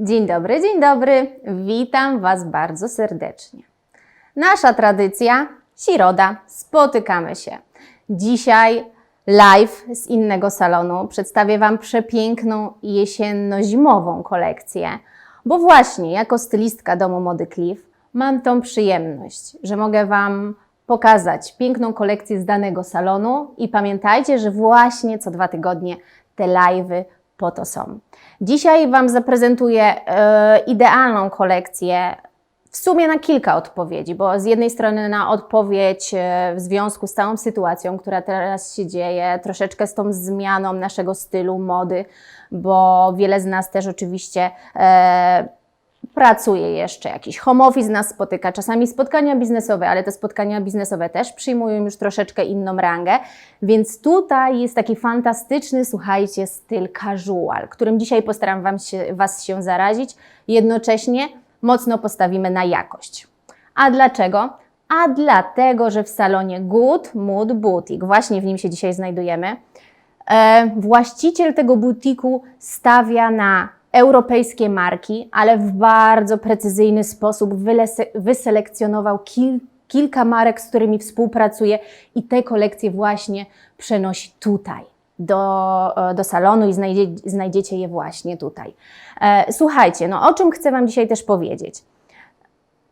Dzień dobry, dzień dobry. Witam Was bardzo serdecznie. Nasza tradycja, środa, spotykamy się. Dzisiaj live z innego salonu przedstawię Wam przepiękną jesienno-zimową kolekcję, bo właśnie jako stylistka domu mody Cliff mam tą przyjemność, że mogę Wam pokazać piękną kolekcję z danego salonu i pamiętajcie, że właśnie co dwa tygodnie te live'y po to są. Dzisiaj Wam zaprezentuję e, idealną kolekcję w sumie na kilka odpowiedzi, bo z jednej strony na odpowiedź e, w związku z całą sytuacją, która teraz się dzieje, troszeczkę z tą zmianą naszego stylu, mody, bo wiele z nas też oczywiście e, pracuje jeszcze, jakiś home office nas spotyka, czasami spotkania biznesowe, ale te spotkania biznesowe też przyjmują już troszeczkę inną rangę, więc tutaj jest taki fantastyczny, słuchajcie, styl casual, którym dzisiaj postaram wam się, Was się zarazić, jednocześnie mocno postawimy na jakość. A dlaczego? A dlatego, że w salonie Good Mood Boutique, właśnie w nim się dzisiaj znajdujemy, e, właściciel tego butiku stawia na europejskie marki, ale w bardzo precyzyjny sposób wyselekcjonował kil- kilka marek, z którymi współpracuje i te kolekcje właśnie przenosi tutaj. Do, e, do salonu i znajdzie, znajdziecie je właśnie tutaj. E, słuchajcie, no o czym chcę Wam dzisiaj też powiedzieć?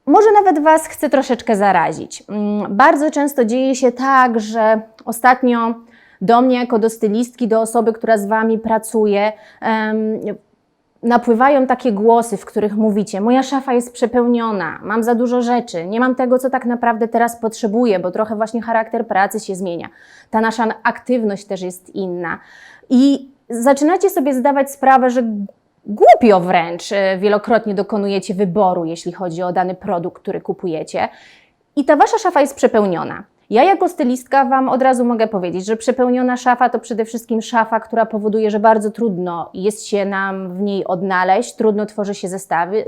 Może nawet Was chcę troszeczkę zarazić. Mm, Bardzo często dzieje się tak, że ostatnio do mnie, jako do stylistki, do osoby, która z Wami pracuje, napływają takie głosy, w których mówicie: Moja szafa jest przepełniona, mam za dużo rzeczy, nie mam tego, co tak naprawdę teraz potrzebuję, bo trochę właśnie charakter pracy się zmienia. Ta nasza aktywność też jest inna. I zaczynacie sobie zdawać sprawę, że głupio wręcz e, wielokrotnie dokonujecie wyboru, jeśli chodzi o dany produkt, który kupujecie. I ta wasza szafa jest przepełniona. Ja jako stylistka Wam od razu mogę powiedzieć, że przepełniona szafa to przede wszystkim szafa, która powoduje, że bardzo trudno jest się nam w niej odnaleźć, trudno tworzy się zestawy,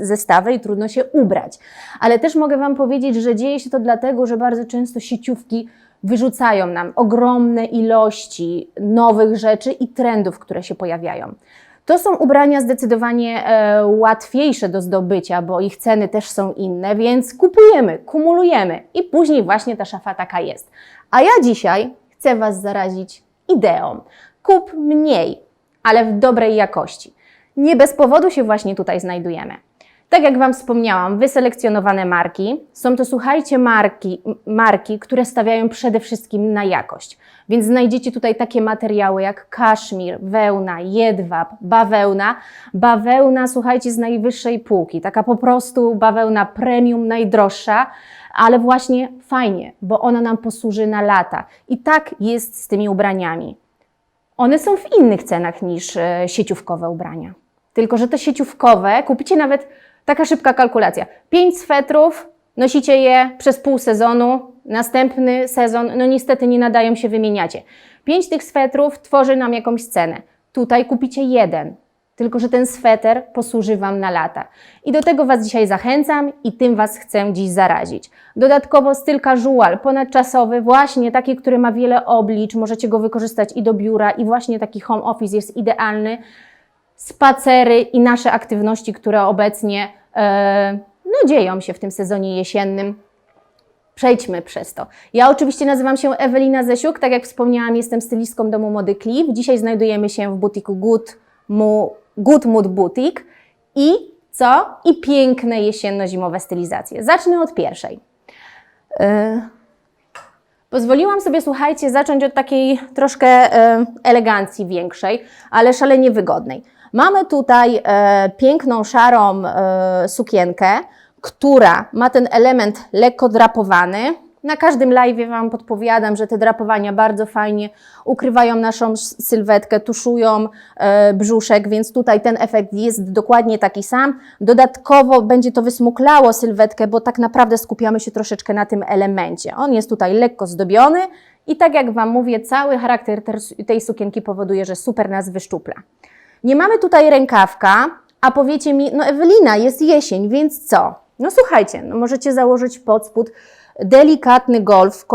zestawy i trudno się ubrać. Ale też mogę Wam powiedzieć, że dzieje się to dlatego, że bardzo często sieciówki wyrzucają nam ogromne ilości nowych rzeczy i trendów, które się pojawiają. To są ubrania zdecydowanie e, łatwiejsze do zdobycia, bo ich ceny też są inne, więc kupujemy, kumulujemy i później właśnie ta szafa taka jest. A ja dzisiaj chcę Was zarazić ideą. Kup mniej, ale w dobrej jakości. Nie bez powodu się właśnie tutaj znajdujemy. Tak jak Wam wspomniałam, wyselekcjonowane marki. Są to, słuchajcie, marki, marki, które stawiają przede wszystkim na jakość. Więc znajdziecie tutaj takie materiały jak kaszmir, wełna, jedwab, bawełna. Bawełna, słuchajcie, z najwyższej półki. Taka po prostu bawełna premium, najdroższa, ale właśnie fajnie, bo ona nam posłuży na lata. I tak jest z tymi ubraniami. One są w innych cenach niż e, sieciówkowe ubrania. Tylko, że te sieciówkowe kupicie nawet taka szybka kalkulacja. Pięć swetrów, nosicie je przez pół sezonu, następny sezon, no niestety nie nadają się, wymieniacie. Pięć tych swetrów tworzy nam jakąś cenę. Tutaj kupicie jeden, tylko że ten sweter posłuży Wam na lata. I do tego Was dzisiaj zachęcam i tym Was chcę dziś zarazić. Dodatkowo styl casual, ponadczasowy, właśnie taki, który ma wiele oblicz, możecie go wykorzystać i do biura i właśnie taki home office jest idealny. Spacery i nasze aktywności, które obecnie e, no, dzieją się w tym sezonie jesiennym. Przejdźmy przez to. Ja oczywiście nazywam się Ewelina Zesiuk, tak jak wspomniałam, jestem stylistką domu mody Cliff. Dzisiaj znajdujemy się w butiku Good, Good Mood Boutique i co? I piękne jesienno-zimowe stylizacje. Zacznę od pierwszej. E, Pozwoliłam sobie, słuchajcie, zacząć od takiej troszkę e, elegancji większej, ale szalenie wygodnej. Mamy tutaj e, piękną, szarą e, sukienkę, która ma ten element lekko drapowany. Na każdym live Wam podpowiadam, że te drapowania bardzo fajnie ukrywają naszą sylwetkę, tuszują e, brzuszek, więc tutaj ten efekt jest dokładnie taki sam. Dodatkowo będzie to wysmuklało sylwetkę, bo tak naprawdę skupiamy się troszeczkę na tym elemencie. On jest tutaj lekko zdobiony i tak jak Wam mówię, cały charakter ter- tej sukienki powoduje, że super nas wyszczupla. Nie mamy tutaj rękawka, a powiecie mi, no Ewelina, jest jesień, więc co? No słuchajcie, no możecie założyć pod spód delikatny golf w,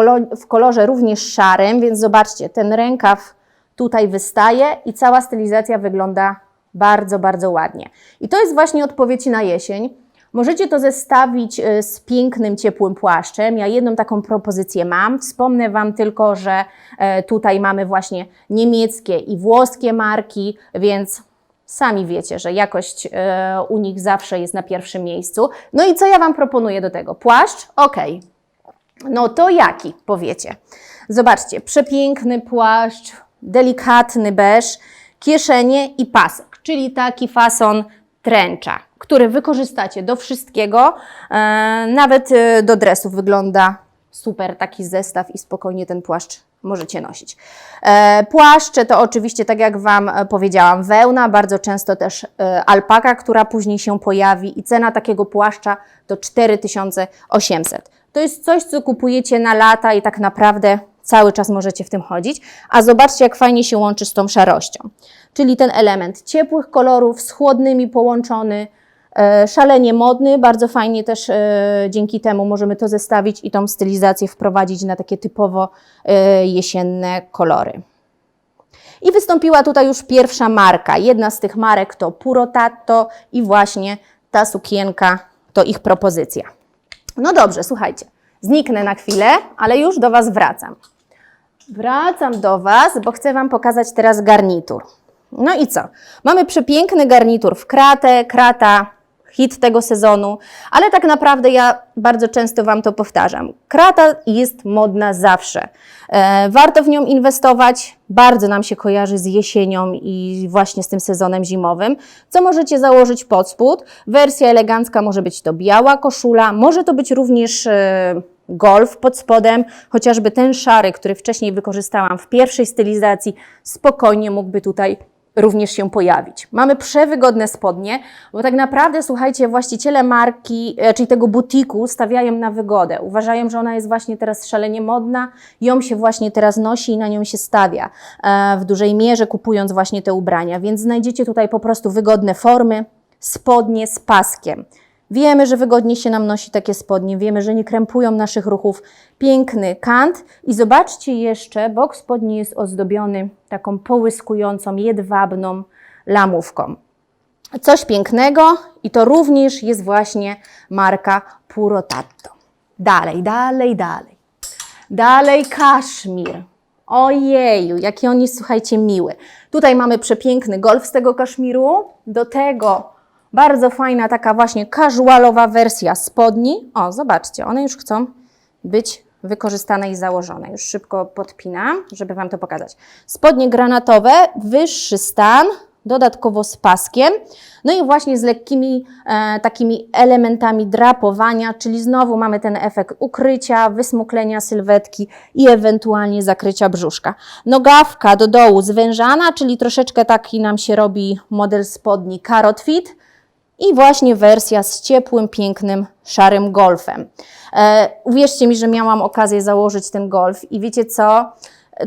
w kolorze również szarym, więc zobaczcie, ten rękaw tutaj wystaje i cała stylizacja wygląda Bardzo, bardzo ładnie. I to jest właśnie odpowiedź na jesień. Możecie to zestawić y, z pięknym, ciepłym płaszczem. Ja jedną taką propozycję mam. Wspomnę Wam tylko, że e, tutaj mamy właśnie niemieckie i włoskie marki, więc sami wiecie, że jakość e, u nich zawsze jest na pierwszym miejscu. No i co ja Wam proponuję do tego? Płaszcz? Ok. No to jaki, powiecie? Zobaczcie, przepiękny płaszcz, delikatny beż, kieszenie i pasek, czyli taki fason tręcza, który wykorzystacie do wszystkiego, e, nawet e, do dresów wygląda super taki zestaw i spokojnie ten płaszcz możecie nosić. E, płaszcze to oczywiście, tak jak Wam powiedziałam, wełna, bardzo często też alpaka, która później się pojawi i cena takiego płaszcza to 4800. To jest coś, co kupujecie na lata i tak naprawdę cały czas możecie w tym chodzić, a zobaczcie, jak fajnie się łączy z tą szarością. Czyli ten element ciepłych kolorów z chłodnymi połączony, e, szalenie modny, bardzo fajnie też e, dzięki temu możemy to zestawić i tą stylizację wprowadzić na takie typowo e, jesienne kolory. I wystąpiła tutaj już pierwsza marka. Jedna z tych marek to Puro Tatto i właśnie ta sukienka to ich propozycja. No dobrze, słuchajcie, zniknę na chwilę, ale już do Was wracam. Wracam do Was, bo chcę Wam pokazać teraz garnitur. No i co? Mamy przepiękny garnitur w kratę, krata, hit tego sezonu, ale tak naprawdę ja bardzo często Wam to powtarzam. Krata jest modna zawsze. E, warto w nią inwestować, bardzo nam się kojarzy z jesienią i właśnie z tym sezonem zimowym. Co możecie założyć pod spód? Wersja elegancka może być to biała koszula, może to być również e, golf pod spodem, chociażby ten szary, który wcześniej wykorzystałam w pierwszej stylizacji, spokojnie mógłby tutaj również się pojawić. Mamy przewygodne spodnie, bo tak naprawdę, słuchajcie, właściciele marki, e, czyli tego butiku stawiają na wygodę. Uważają, że ona jest właśnie teraz szalenie modna, ją się właśnie teraz nosi i na nią się stawia e, w dużej mierze, kupując właśnie te ubrania, więc znajdziecie tutaj po prostu wygodne formy, spodnie z paskiem. Wiemy, że wygodnie się nam nosi takie spodnie, wiemy, że nie krępują naszych ruchów. Piękny kant i zobaczcie jeszcze, bok spodni jest ozdobiony taką połyskującą, jedwabną lamówką. Coś pięknego i to również jest właśnie marka Puro Tatto. Dalej, dalej, dalej. Dalej kaszmir. Ojeju, jaki on jest, słuchajcie, miły. Tutaj mamy przepiękny golf z tego kaszmiru. Do tego bardzo fajna taka właśnie casualowa wersja spodni. O, zobaczcie, one już chcą być wykorzystane i założone. Już szybko podpinam, żeby Wam to pokazać. Spodnie granatowe, wyższy stan, dodatkowo z paskiem, no i właśnie z lekkimi e, takimi elementami drapowania, czyli znowu mamy ten efekt ukrycia, wysmuklenia sylwetki i ewentualnie zakrycia brzuszka. Nogawka do dołu zwężana, czyli troszeczkę taki nam się robi model spodni carrot fit i właśnie wersja z ciepłym, pięknym, szarym golfem. E, uwierzcie mi, że miałam okazję założyć ten golf i wiecie co?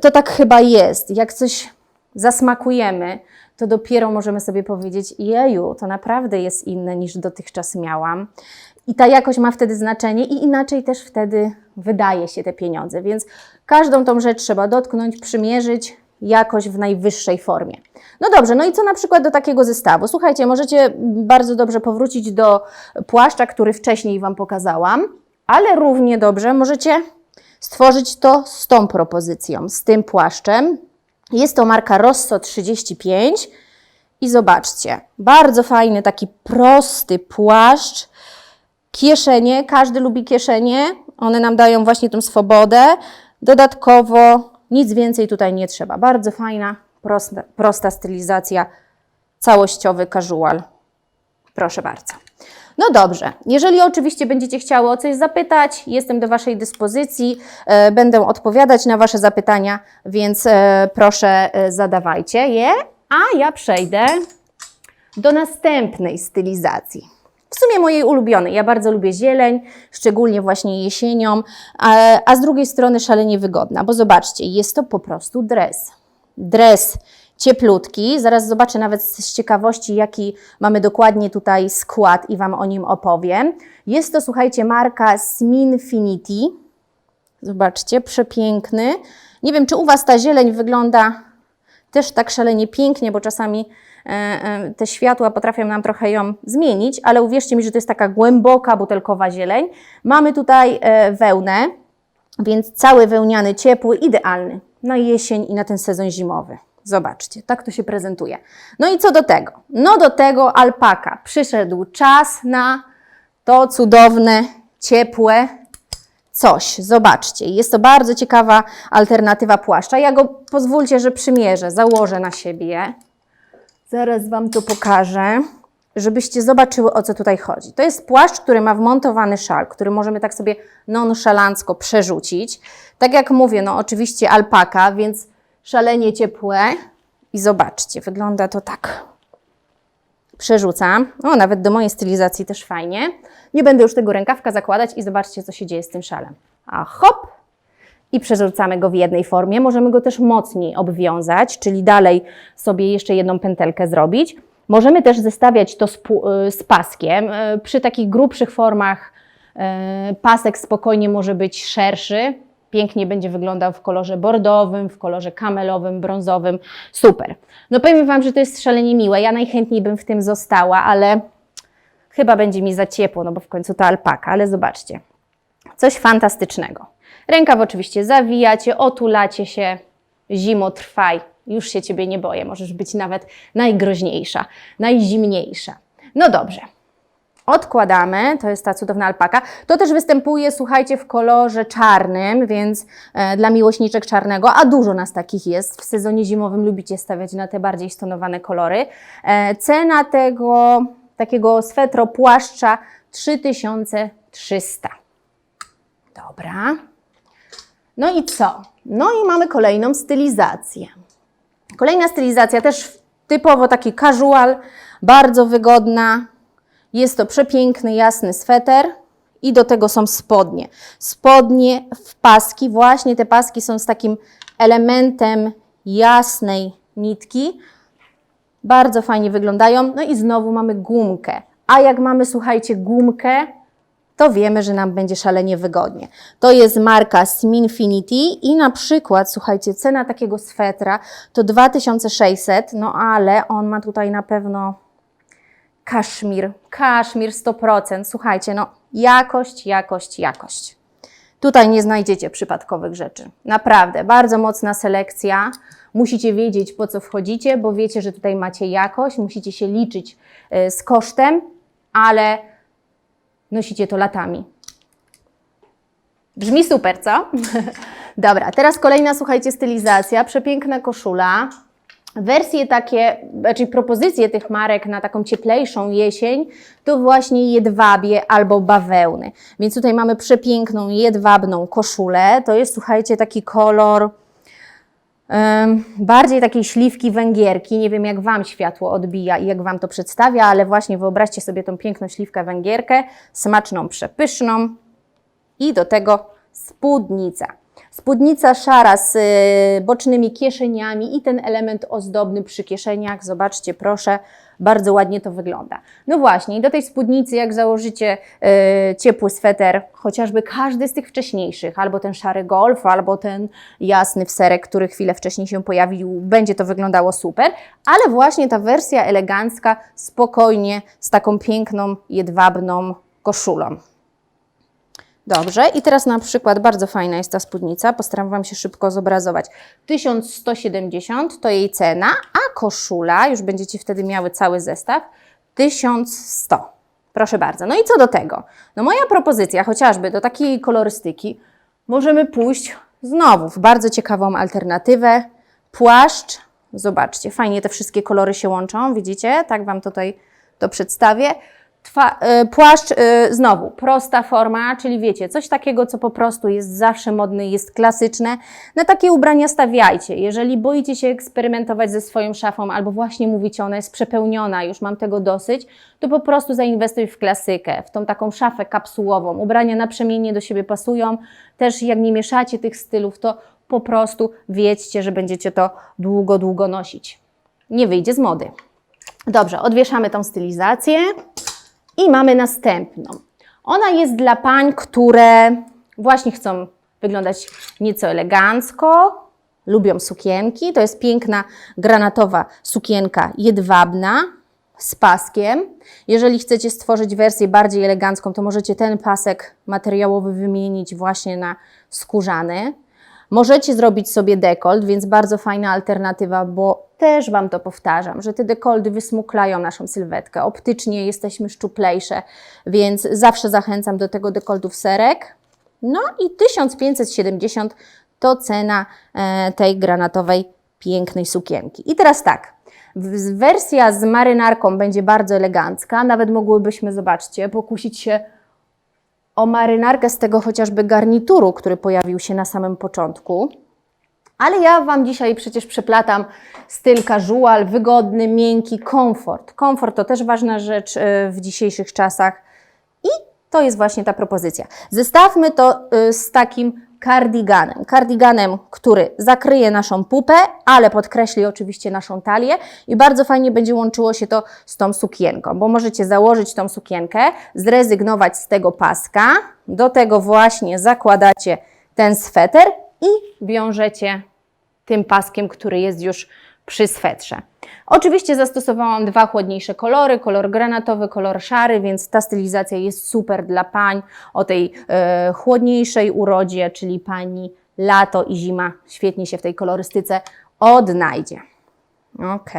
To tak chyba jest. Jak coś zasmakujemy, to dopiero możemy sobie powiedzieć, jeju, to naprawdę jest inne niż dotychczas miałam. I ta jakość ma wtedy znaczenie i inaczej też wtedy wydaje się te pieniądze. Więc każdą tą rzecz trzeba dotknąć, przymierzyć, jakość w najwyższej formie. No dobrze, no i co na przykład do takiego zestawu? Słuchajcie, możecie bardzo dobrze powrócić do płaszcza, który wcześniej Wam pokazałam, ale równie dobrze możecie stworzyć to z tą propozycją, z tym płaszczem. Jest to marka Rosso 35 i zobaczcie, bardzo fajny, taki prosty płaszcz, kieszenie, każdy lubi kieszenie, one nam dają właśnie tą swobodę. Dodatkowo nic więcej tutaj nie trzeba. Bardzo fajna, prosta, prosta stylizacja, całościowy casual. Proszę bardzo. No dobrze, jeżeli oczywiście będziecie chciały o coś zapytać, jestem do Waszej dyspozycji, e, będę odpowiadać na Wasze zapytania, więc e, proszę e, zadawajcie je, a ja przejdę do następnej stylizacji. W sumie mojej ulubionej. Ja bardzo lubię zieleń, szczególnie właśnie jesienią, a, a z drugiej strony szalenie wygodna, bo zobaczcie, jest to po prostu dres. Dres cieplutki. Zaraz zobaczę nawet z ciekawości, jaki mamy dokładnie tutaj skład i Wam o nim opowiem. Jest to, słuchajcie, marka Sminfinity. Zobaczcie, przepiękny. Nie wiem, czy u Was ta zieleń wygląda też tak szalenie pięknie, bo czasami te światła potrafią nam trochę ją zmienić, ale uwierzcie mi, że to jest taka głęboka butelkowa zieleń. Mamy tutaj e, wełnę, więc cały wełniany, ciepły, idealny na jesień i na ten sezon zimowy. Zobaczcie, tak to się prezentuje. No i co do tego? No do tego alpaka. Przyszedł czas na to cudowne, ciepłe coś. Zobaczcie, jest to bardzo ciekawa alternatywa płaszcza. Ja go pozwólcie, że przymierzę, założę na siebie. Zaraz Wam to pokażę, żebyście zobaczyły o co tutaj chodzi. To jest płaszcz, który ma wmontowany szal, który możemy tak sobie nonszalancko przerzucić. Tak jak mówię, no oczywiście alpaka, więc szalenie ciepłe. I zobaczcie, wygląda to tak. Przerzucam. O, nawet do mojej stylizacji też fajnie. Nie będę już tego rękawka zakładać i zobaczcie, co się dzieje z tym szalem. A hop! I przerzucamy go w jednej formie. Możemy go też mocniej obwiązać, czyli dalej sobie jeszcze jedną pętelkę zrobić. Możemy też zestawiać to z, y, z paskiem. Y, Przy takich grubszych formach y, pasek spokojnie może być szerszy. Pięknie będzie wyglądał w kolorze bordowym, w kolorze kamelowym, brązowym. Super. No powiem Wam, że to jest szalenie miłe. Ja najchętniej bym w tym została, ale chyba będzie mi za ciepło, no bo w końcu to alpaka. Ale zobaczcie, coś fantastycznego. Rękaw oczywiście zawijacie, otulacie się. Zimo, trwaj. Już się Ciebie nie boję. Możesz być nawet najgroźniejsza, najzimniejsza. No dobrze. Odkładamy, to jest ta cudowna alpaka. To też występuje, słuchajcie, w kolorze czarnym, więc e, dla miłośniczek czarnego, a dużo nas takich jest. W sezonie zimowym lubicie stawiać na te bardziej stonowane kolory. E, cena tego takiego swetro płaszcza 3300. Dobra. No i co? No i mamy kolejną stylizację. Kolejna stylizacja też typowo taki casual, bardzo wygodna. Jest to przepiękny, jasny sweter i do tego są spodnie. Spodnie w paski, właśnie te paski są z takim elementem jasnej nitki. Bardzo fajnie wyglądają. No i znowu mamy gumkę. A jak mamy, słuchajcie, gumkę, to wiemy, że nam będzie szalenie wygodnie. To jest marka Sminfinity i na przykład, słuchajcie, cena takiego swetra to 2600, no ale on ma tutaj na pewno kaszmir, kaszmir 100%. Słuchajcie, no jakość, jakość, jakość. Tutaj nie znajdziecie przypadkowych rzeczy. Naprawdę, bardzo mocna selekcja. Musicie wiedzieć, po co wchodzicie, bo wiecie, że tutaj macie jakość, musicie się liczyć y, z kosztem, ale nosicie to latami. Brzmi super, co? Dobra, teraz kolejna, słuchajcie, stylizacja. Przepiękna koszula. Wersje takie, znaczy propozycje tych marek na taką cieplejszą jesień to właśnie jedwabie albo bawełny. Więc tutaj mamy przepiękną jedwabną koszulę. To jest, słuchajcie, taki kolor bardziej takiej śliwki węgierki. Nie wiem, jak Wam światło odbija i jak Wam to przedstawia, ale właśnie wyobraźcie sobie tą piękną śliwkę węgierkę, smaczną, przepyszną i do tego spódnica. Spódnica szara z y, bocznymi kieszeniami i ten element ozdobny przy kieszeniach. Zobaczcie, proszę, bardzo ładnie to wygląda. No właśnie, do tej spódnicy, jak założycie y, ciepły sweter, chociażby każdy z tych wcześniejszych, albo ten szary golf, albo ten jasny w serek, który chwilę wcześniej się pojawił, będzie to wyglądało super, ale właśnie ta wersja elegancka, spokojnie, z taką piękną, jedwabną koszulą. Dobrze, i teraz na przykład bardzo fajna jest ta spódnica, postaram Wam się szybko zobrazować. 1170 to jej cena, a koszula, już będziecie wtedy miały cały zestaw, 1100. Proszę bardzo. No i co do tego? No moja propozycja, chociażby do takiej kolorystyki, możemy pójść znowu w bardzo ciekawą alternatywę. Płaszcz, zobaczcie, fajnie te wszystkie kolory się łączą, widzicie? Tak Wam tutaj to przedstawię. Twa, y, płaszcz, y, znowu, prosta forma, czyli wiecie, coś takiego, co po prostu jest zawsze modne, jest klasyczne. Na takie ubrania stawiajcie. Jeżeli boicie się eksperymentować ze swoją szafą, albo właśnie mówicie, ona jest przepełniona, już mam tego dosyć, to po prostu zainwestuj w klasykę, w tą taką szafę kapsułową. Ubrania naprzemiennie do siebie pasują. Też jak nie mieszacie tych stylów, to po prostu wiedzcie, że będziecie to długo, długo nosić. Nie wyjdzie z mody. Dobrze, odwieszamy tą stylizację. I mamy następną. Ona jest dla pań, które właśnie chcą wyglądać nieco elegancko, lubią sukienki. To jest piękna granatowa sukienka jedwabna z paskiem. Jeżeli chcecie stworzyć wersję bardziej elegancką, to możecie ten pasek materiałowy wymienić właśnie na skórzany. Możecie zrobić sobie dekolt, więc bardzo fajna alternatywa, bo też Wam to powtarzam, że te dekoldy wysmuklają naszą sylwetkę. Optycznie jesteśmy szczuplejsze, więc zawsze zachęcam do tego dekoltu w serek. No i 1570 to cena e, tej granatowej pięknej sukienki. I teraz tak, wersja z marynarką będzie bardzo elegancka, nawet mogłybyśmy, zobaczcie, pokusić się o marynarkę z tego chociażby garnituru, który pojawił się na samym początku. Ale ja Wam dzisiaj przecież przeplatam styl casual, wygodny, miękki, komfort. Komfort to też ważna rzecz e, w dzisiejszych czasach i to jest właśnie ta propozycja. Zestawmy to y, z takim kardiganem. Kardiganem, który zakryje naszą pupę, ale podkreśli oczywiście naszą talię i bardzo fajnie będzie łączyło się to z tą sukienką, bo możecie założyć tą sukienkę, zrezygnować z tego paska, do tego właśnie zakładacie ten sweter i wiążecie tym paskiem, który jest już przy swetrze. Oczywiście zastosowałam dwa chłodniejsze kolory, kolor granatowy, kolor szary, więc ta stylizacja jest super dla pań o tej e, chłodniejszej urodzie, czyli pani lato i zima świetnie się w tej kolorystyce odnajdzie. Ok.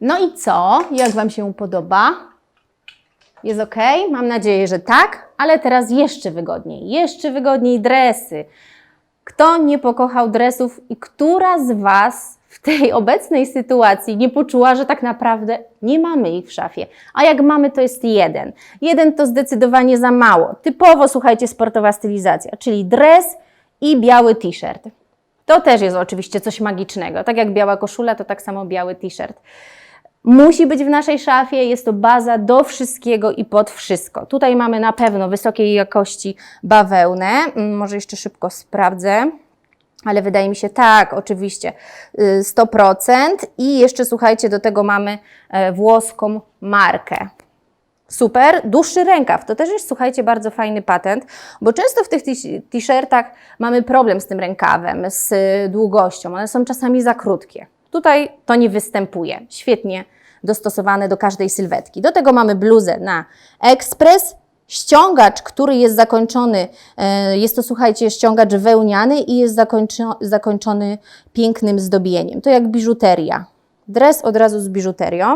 No i co? Jak Wam się podoba? Jest ok? Mam nadzieję, że tak, ale teraz jeszcze wygodniej. Jeszcze wygodniej dresy. Kto nie pokochał dresów i która z Was w tej obecnej sytuacji nie poczuła, że tak naprawdę nie mamy ich w szafie? A jak mamy, to jest jeden. Jeden to zdecydowanie za mało. Typowo, słuchajcie, sportowa stylizacja, czyli dres i biały t-shirt. To też jest oczywiście coś magicznego. Tak jak biała koszula, to tak samo biały t-shirt. Musi być w naszej szafie, jest to baza do wszystkiego i pod wszystko. Tutaj mamy na pewno wysokiej jakości bawełnę. Mm, Może jeszcze szybko sprawdzę. Ale wydaje mi się tak, oczywiście, y, 100%. I jeszcze słuchajcie, do tego mamy e, włoską markę. Super, dłuższy rękaw. To też jest, słuchajcie, bardzo fajny patent, bo często w tych t-shirtach mamy problem z tym rękawem, z y, długością. One są czasami za krótkie. Tutaj to nie występuje. Świetnie dostosowane do każdej sylwetki. Do tego mamy bluzę na ekspres, ściągacz, który jest zakończony, e, jest to, słuchajcie, ściągacz wełniany i jest zakończo- zakończony pięknym zdobieniem. To jak biżuteria. Dres od razu z biżuterią.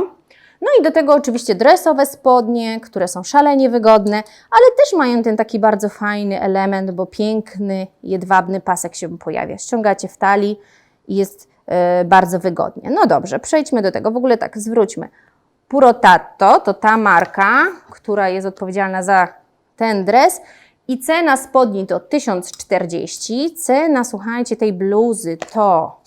No i do tego oczywiście dresowe spodnie, które są szalenie wygodne, ale też mają ten taki bardzo fajny element, bo piękny, jedwabny pasek się pojawia. Ściągacie w talii i jest e, bardzo wygodnie. No dobrze, przejdźmy do tego. W ogóle tak, zwróćmy. Purotatto to ta marka, która jest odpowiedzialna za ten dres i cena spodni to 1040, cena, słuchajcie, tej bluzy to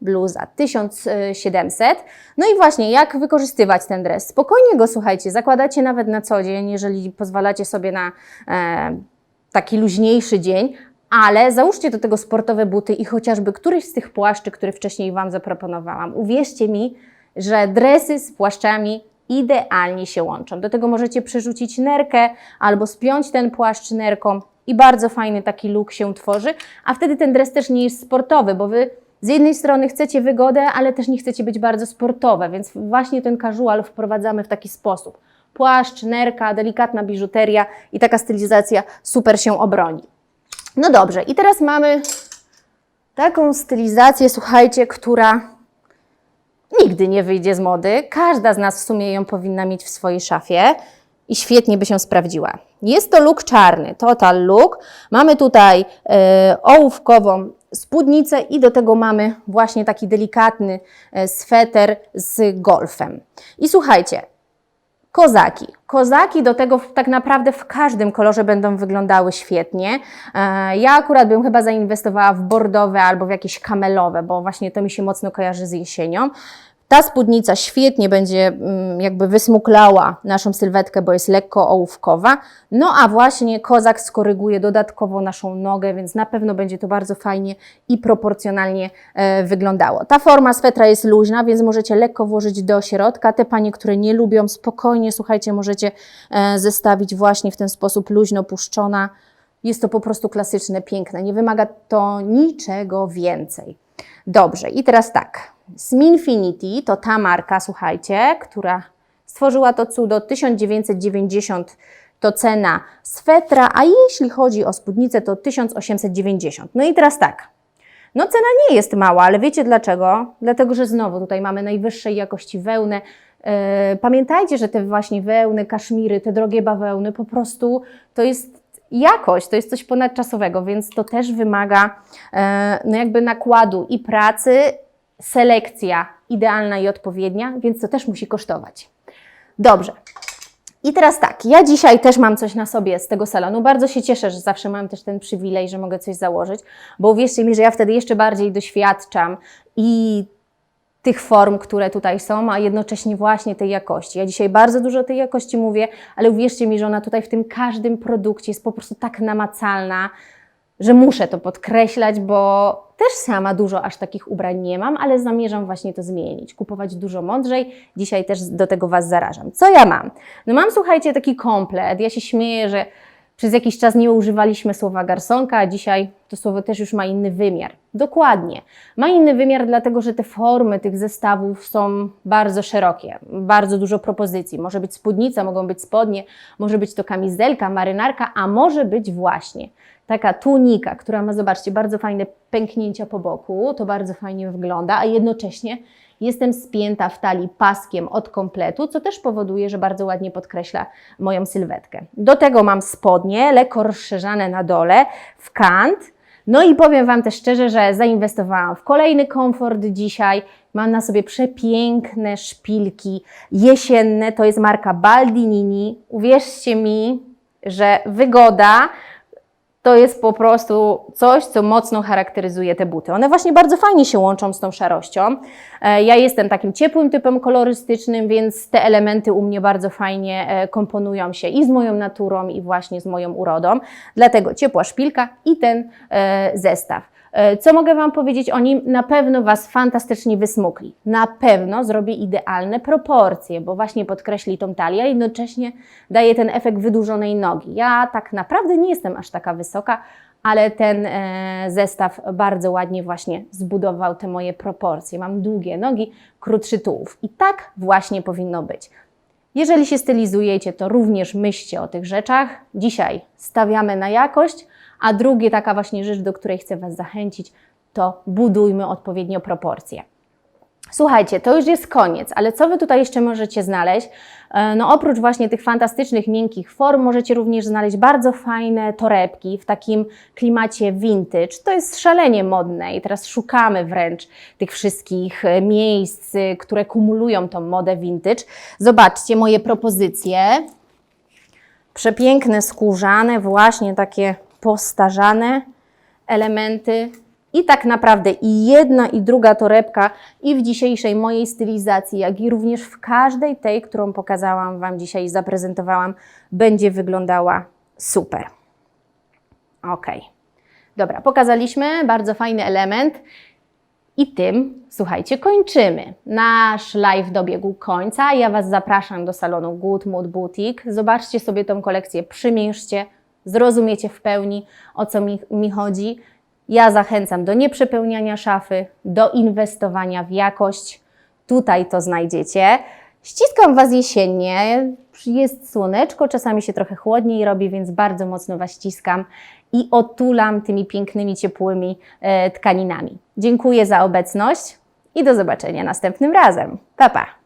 bluza 1700. No i właśnie, jak wykorzystywać ten dres? Spokojnie go, słuchajcie, zakładacie nawet na co dzień, jeżeli pozwalacie sobie na e, taki luźniejszy dzień, ale załóżcie do tego sportowe buty i chociażby któryś z tych płaszczy, który wcześniej Wam zaproponowałam. Uwierzcie mi, że dresy z płaszczami idealnie się łączą. Do tego możecie przerzucić nerkę albo spiąć ten płaszcz nerką i bardzo fajny taki look się tworzy, a wtedy ten dres też nie jest sportowy, bo Wy z jednej strony chcecie wygodę, ale też nie chcecie być bardzo sportowe, więc właśnie ten casual wprowadzamy w taki sposób. Płaszcz, nerka, delikatna biżuteria i taka stylizacja super się obroni. No dobrze, i teraz mamy taką stylizację, słuchajcie, która nigdy nie wyjdzie z mody. Każda z nas w sumie ją powinna mieć w swojej szafie i świetnie by się sprawdziła. Jest to look czarny, total look. Mamy tutaj e, ołówkową spódnicę i do tego mamy właśnie taki delikatny e, sweter z golfem. I słuchajcie, Kozaki. Kozaki do tego tak naprawdę w każdym kolorze będą wyglądały świetnie. E, Ja akurat bym chyba zainwestowała w bordowe albo w jakieś kamelowe, bo właśnie to mi się mocno kojarzy z jesienią. Ta spódnica świetnie będzie mm, jakby wysmuklała naszą sylwetkę, bo jest lekko ołówkowa. No a właśnie kozak skoryguje dodatkowo naszą nogę, więc na pewno będzie to bardzo fajnie i proporcjonalnie e, wyglądało. Ta forma swetra jest luźna, więc możecie lekko włożyć do środka. Te panie, które nie lubią, spokojnie, słuchajcie, możecie e, zestawić właśnie w ten sposób luźno puszczona Jest to po prostu klasyczne, piękne. Nie wymaga to niczego więcej. Dobrze, i teraz tak. Sminfinity to ta marka, słuchajcie, która stworzyła to cudo 1990 to cena swetra, a jeśli chodzi o spódnicę to 1890. No i teraz tak. No cena nie jest mała, ale wiecie dlaczego? Dlatego, że znowu tutaj mamy najwyższej jakości wełnę. E, Pamiętajcie, że te właśnie wełny, kaszmiry, te drogie bawełny po prostu to jest jakość, to jest coś ponadczasowego, więc to też wymaga e, no jakby nakładu i pracy, selekcja idealna i odpowiednia, więc to też musi kosztować. Dobrze. I teraz tak, ja dzisiaj też mam coś na sobie z tego salonu. Bardzo się cieszę, że zawsze mam też ten przywilej, że mogę coś założyć, bo uwierzcie mi, że ja wtedy jeszcze bardziej doświadczam i tych form, które tutaj są, a jednocześnie właśnie tej jakości. Ja dzisiaj bardzo dużo o tej jakości mówię, ale uwierzcie mi, że ona tutaj w tym każdym produkcie jest po prostu tak namacalna, że muszę to podkreślać, bo też sama dużo aż takich ubrań nie mam, ale zamierzam właśnie to zmienić, kupować dużo mądrzej. Dzisiaj też do tego Was zarażam. Co ja mam? No mam, słuchajcie, taki komplet. Ja się śmieję, że przez jakiś czas nie używaliśmy słowa garsonka, a dzisiaj to słowo też już ma inny wymiar. Dokładnie. Ma inny wymiar, dlatego że te formy tych zestawów są bardzo szerokie, bardzo dużo propozycji. Może być spódnica, mogą być spodnie, może być to kamizelka, marynarka, a może być właśnie taka tunika, która ma, zobaczcie, bardzo fajne pęknięcia po boku, to bardzo fajnie wygląda, a jednocześnie jestem spięta w talii paskiem od kompletu, co też powoduje, że bardzo ładnie podkreśla moją sylwetkę. Do tego mam spodnie, lekko rozszerzane na dole, w kant. No i powiem Wam też szczerze, że zainwestowałam w kolejny komfort dzisiaj. Mam na sobie przepiękne szpilki jesienne, to jest marka Baldinini. Uwierzcie mi, że wygoda to jest po prostu coś, co mocno charakteryzuje te buty. One właśnie bardzo fajnie się łączą z tą szarością. E, Ja jestem takim ciepłym typem kolorystycznym, więc te elementy u mnie bardzo fajnie e, komponują się i z moją naturą, i właśnie z moją urodą. Dlatego ciepła szpilka i ten e, zestaw. E, Co mogę Wam powiedzieć o nim? Na pewno Was fantastycznie wysmukli. Na pewno zrobi idealne proporcje, bo właśnie podkreśli tą talię, a jednocześnie daje ten efekt wydłużonej nogi. Ja tak naprawdę nie jestem aż taka wysoka, ale ten e, zestaw bardzo ładnie właśnie zbudował te moje proporcje. Mam długie nogi, krótszy tułów i tak właśnie powinno być. Jeżeli się stylizujecie, to również myślcie o tych rzeczach. Dzisiaj stawiamy na jakość, a drugie taka właśnie rzecz, do której chcę Was zachęcić, to budujmy odpowiednio proporcje. Słuchajcie, to już jest koniec, ale co Wy tutaj jeszcze możecie znaleźć? E, No oprócz właśnie tych fantastycznych, miękkich form, możecie również znaleźć bardzo fajne torebki w takim klimacie vintage. To jest szalenie modne i teraz szukamy wręcz tych wszystkich e, miejsc, y, które kumulują tą modę vintage. Zobaczcie moje propozycje. Przepiękne, skórzane, właśnie takie postarzane elementy. I tak naprawdę i jedna i druga torebka i w dzisiejszej mojej stylizacji, jak i również w każdej tej, którą pokazałam Wam dzisiaj i zaprezentowałam, będzie wyglądała super. Ok. Dobra, pokazaliśmy bardzo fajny element. I tym, słuchajcie, kończymy. Nasz live dobiegł końca. Ja Was zapraszam do salonu Good Mood Boutique. Zobaczcie sobie tą kolekcję, przymierzcie, zrozumiecie w pełni, o co mi, mi chodzi. Ja zachęcam do nieprzepełniania szafy, do inwestowania w jakość. Tutaj to znajdziecie. Ściskam Was jesiennie, jest słoneczko, czasami się trochę chłodniej robi, więc bardzo mocno Was ściskam i otulam tymi pięknymi, ciepłymi e, tkaninami. Dziękuję za obecność i do zobaczenia następnym razem. Pa, pa!